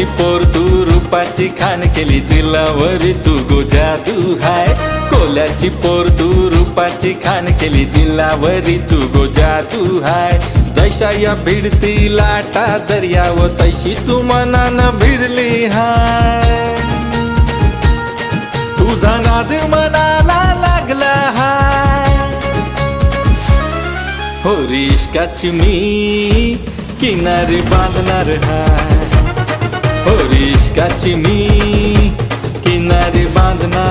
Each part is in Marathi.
रूपाची पोर तू रूपाची खान केली. दिलावरी तू गो जादू हाय. कोल्याची पोर तू रूपाची खान केली. दिलावरी तू गो जादू हाय. जैशा या भिडती लाटा दर्याव तशी तू मनानं भिडली हाय. तुझा नाद मनाला लागला हाय. हो रिश्काची मी किनारी बांधणार हाय. রিস্কা চিনি কিনারে বাঁধনা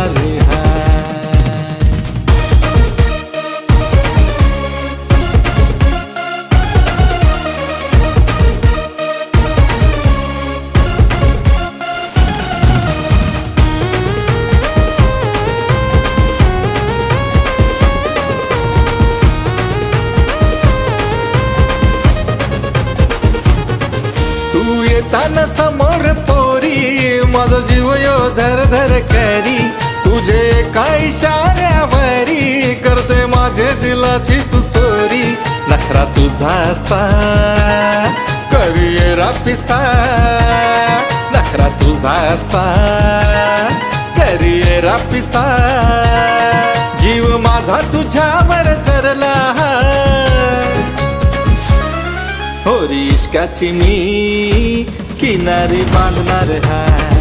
असा करियरा पिसा जीव माझा तुझ्यावर सरला. हो रिश्काची मी किनारी बांधणार हाय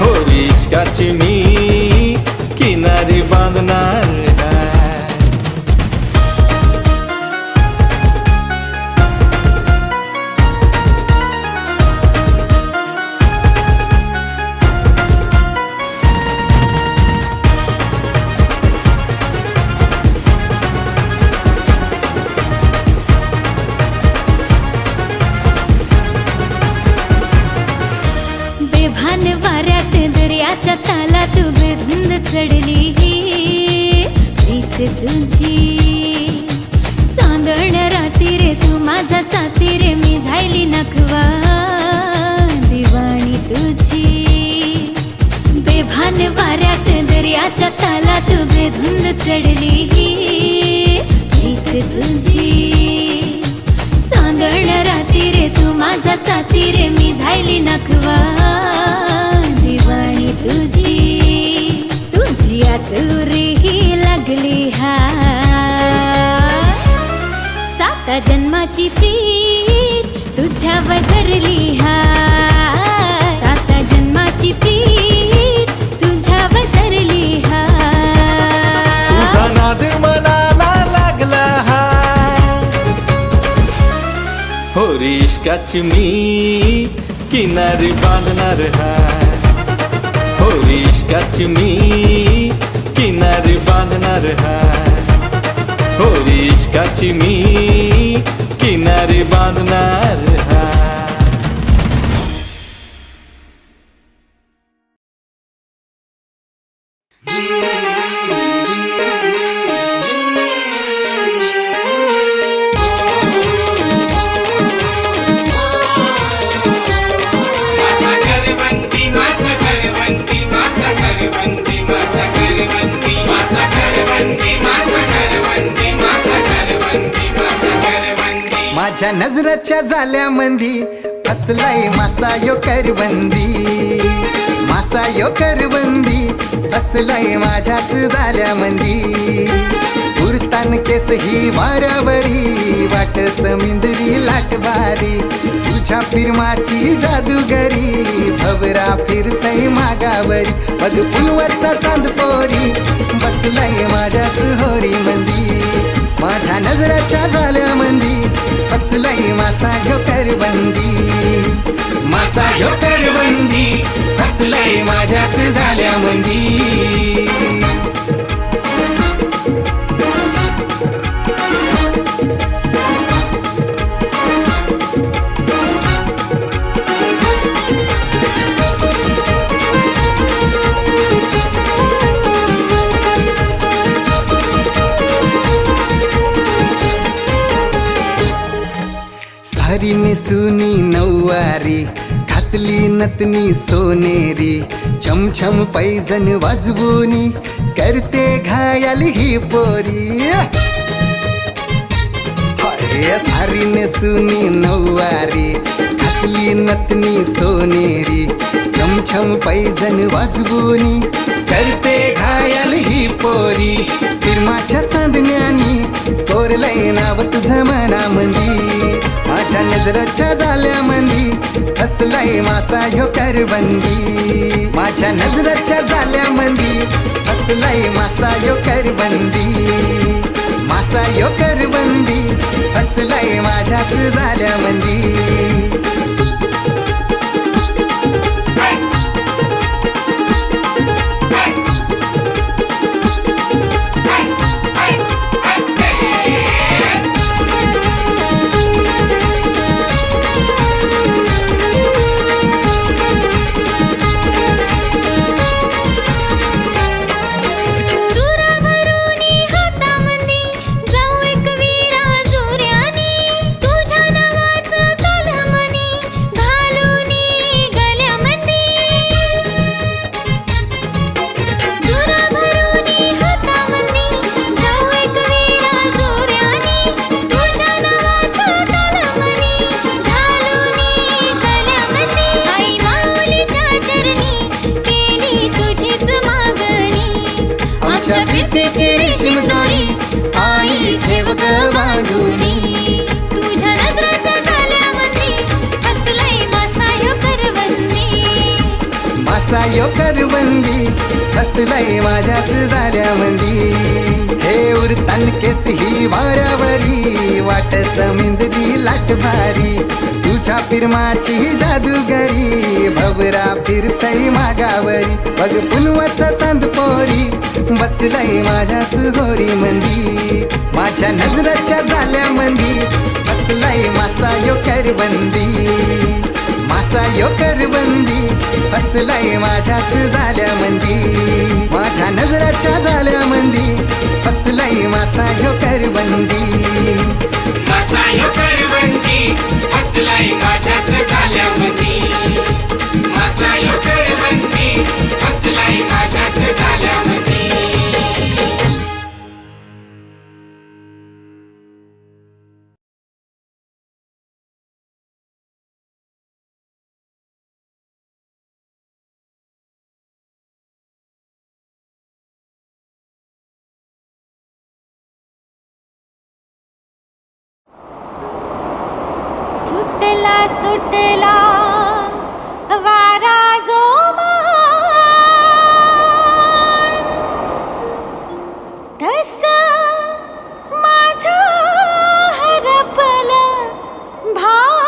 हो रिश्काची मी किनारी बांधणार झायली दिवाणी तुझी तुझी आसुरी ही लागली हा साता जन्माची प्रीत तुझ्या वजरली हा साता जन्माची प्रीत तुझ्या वजरली हा तुझा नाद मनाला लागला हाय हो रिश्काची मी কিনারে বাঁধনার হায় হরিশ কাচমি কিনারে বাঁধনার হায় হরিশ কাচমি কিনারে বাঁধনার माझ्या नजरेच्या जाल्यामंदी असलाय मासा यो करबंदी मासा यो करबंदी असलाय माझ्याच झाल्या मंदी उरतान केस ही वाऱ्यावरी वाट समिंदरी लाटबारी तुझ्या फिरमाची जादूगरी भवरा फिरतय मागावरी. बघ फुलवरचा चांद पोरी बसलाय माझ्याच होरी मंदी माझ्या नजराच्या झाल्या मंदी असलंय मासा ह्यो करबंदी मासा ह्यो करबंदी असलंय माझ्याच झाल्या मंदी घातली नतनी सोनेरी छमछम पैजन वाजवूनी करते घायल ही पोरी. हाय, सारी नेसुनी नऊवारी घातली घातली नतनी सोनेरी छमछम पैजन वाजवूनी करते घायल ही पोरी. फिरमाच्या चांदण्यानी कोरलय नाव तुझं मनामंदी. माझ्या नजराच्या जाल्यामंदी हसलाय मासा ह्यो करबंदी. माझ्या नजराच्या जाल्यामंदी हसलाय मासा ह्यो करबंदी. मासा यो करबंदी हसलाय माझ्याच झाल्यामंदी चुरा असा यो करबंदी हसलाय माझ्याच झाल्यामंदी हे उरतान केस ही वाऱ्यावरी वाट समिंदरी लाट भारी. तुझ्या फिरमाची जादूगरी भवरा फिरतय मागावरी. बघ पुलवाचा चांद पोरी बसलाय माझ्याच गोरी मंदी. माझ्या नजराच्या झाल्यामंदी बसलाय मासा यो करबंदी असा योकर बंदी. असलाय माझ्याच झाल्या मंदी. माझ्या नजराच्या झाल्यामंदी हसलाय मासा यो करबंदी मासा योकर बंदी. हसलाय माझ्याच झाल्यामधी मासा यो करवंदी हसलाय माझ्याच झाल्या सुटला सुटला वारा जो तस माझं हरपल भान.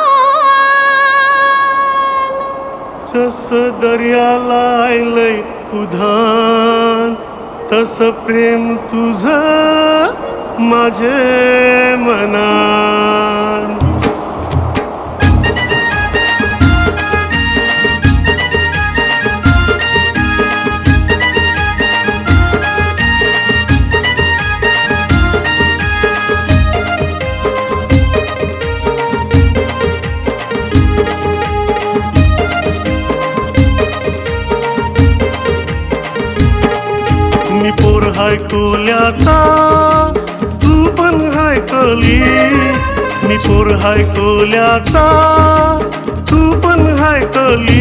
जस दर्याला आयलंय उधान तस प्रेम तुझ माझे मना आता तू पण हाय कली मी पोर हाय कोल्याचा तू पण हाय कली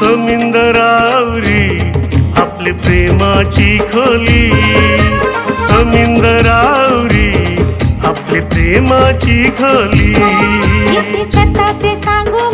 समिंदरावरी आपले प्रेमाची खोली. समिंदरावरी आपले प्रेमाची खोली. सांगू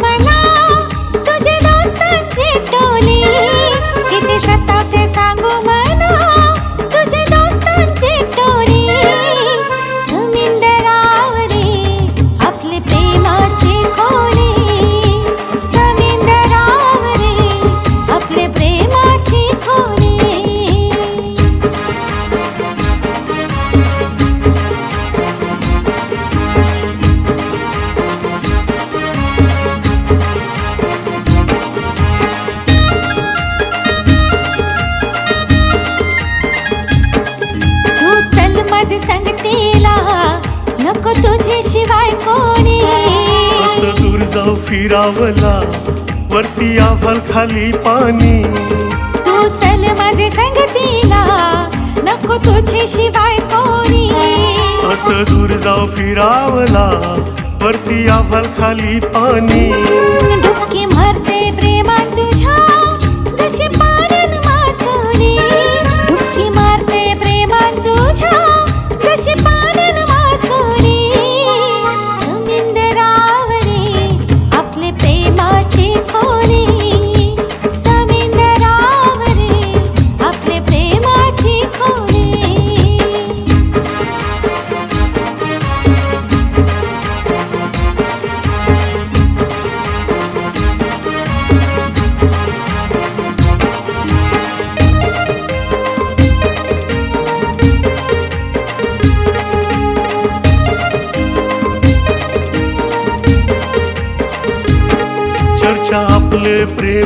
फिरावला. वरती आभाल खाली पाणी. तू चल माझे संगतीला नको तुझे शिवाय कोणी. असं दूर जाऊ फिरावला. वरती आभाल खाली पाणी.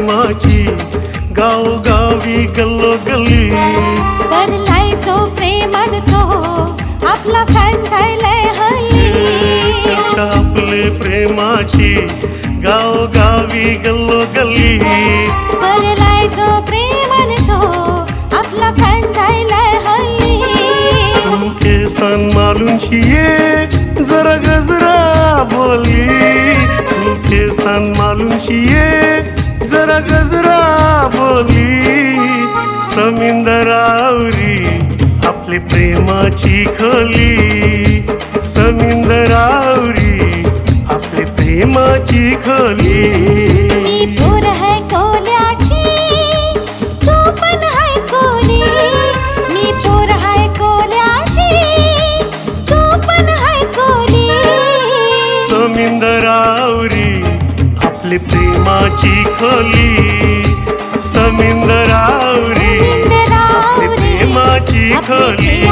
प्रेमाची गावगावी गल्लोगल्ली. तरलाय जो प्रेमान तो आपला फॅन झालाय हल्ली. चर्चा आपले प्रेमाची गावगावी गल्लोगल्ली. तरलाय जो प्रेमान तो आपला फॅन झालाय हल्ली. तुमके सन मालून शिये जरा गजरा बोली तुमके सन मालून शिये गजरा गजरा बोली समिंदरावरी आपले प्रेमाची खली. समिंदरावरी आपले प्रेमाची खली. खोली समिंदरावरी प्रेमाची खोली.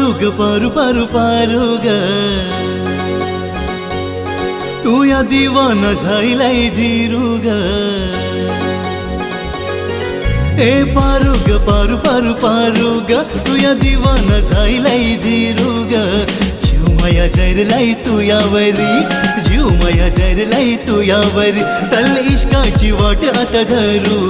पारू पारू पारू ग तू या दिवान झायलाय धीरू ग ए पारू ग पारू पारू पारू ग तू या दिवाना झायलाय धीरू ग जीव माया जरलाय तू यावरी जीव माया जरलाय तू यावरी चल इश्काची वाट आता धरू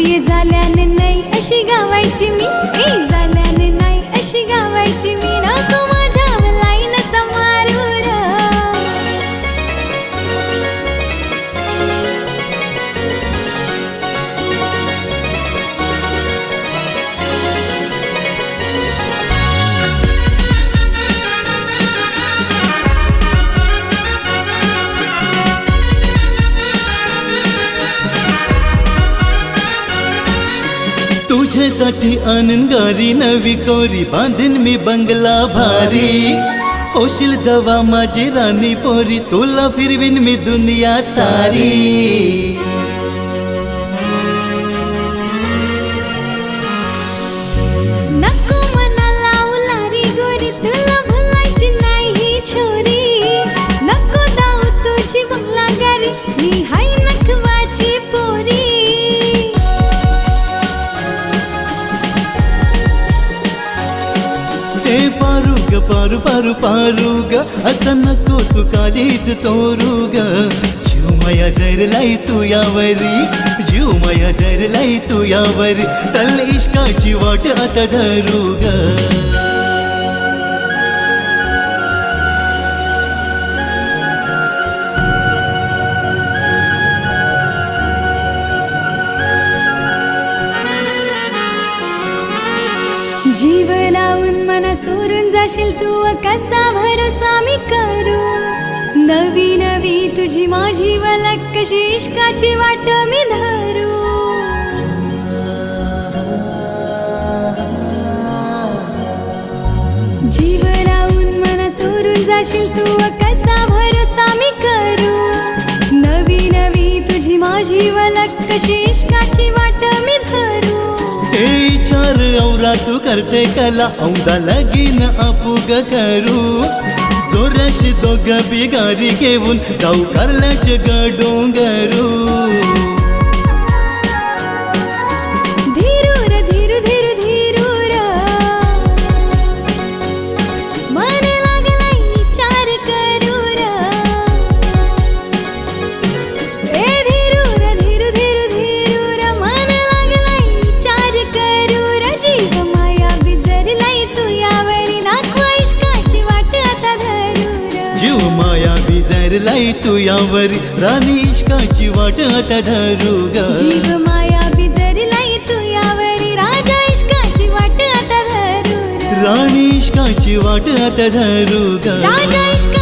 ये झाल्याने नाही अशी गावायची मी. ए झाल्याने नाही अशी गावायची मी. ना तुझ्यासाठी आनंदगारी नवी कोरी बांधीन मी बंगला भारी. होशील जवा माझी राणी पोरी तुला फिरवीन मी दुनिया सारी. पारू पारू पारू पारू ग. असं नको तू कालीच तोरू ग. जीव माया जरलाई तू यावरी. जीव माया जरलाई तू यावरी. चल इश्काची वाट आता धरू ग. असेल तू कसा भरोसा मी करू नवी नवी तुझी माझी वलक कशी इश्काची वाट मी धरू जीव लावून मना सोडून जाशील तू कसा भरोसा मी करू नवी नवी तुझी माझी वलक कशी इश्काची वाट मी धरू ए चार औरा तू करते कला औंदा लगीन आपुग करू जोराशी दोघ बिगारी घेऊन जाऊ करल्याचे गडोंगरू धीरूर तू यावर राणी इश्काची वाट आता धरू ग. माया बिजरलाय तू यावरी राजा इश्काची वाट आता धरूर राणी इश्काची वाट आता धरू ग. राजा इश्क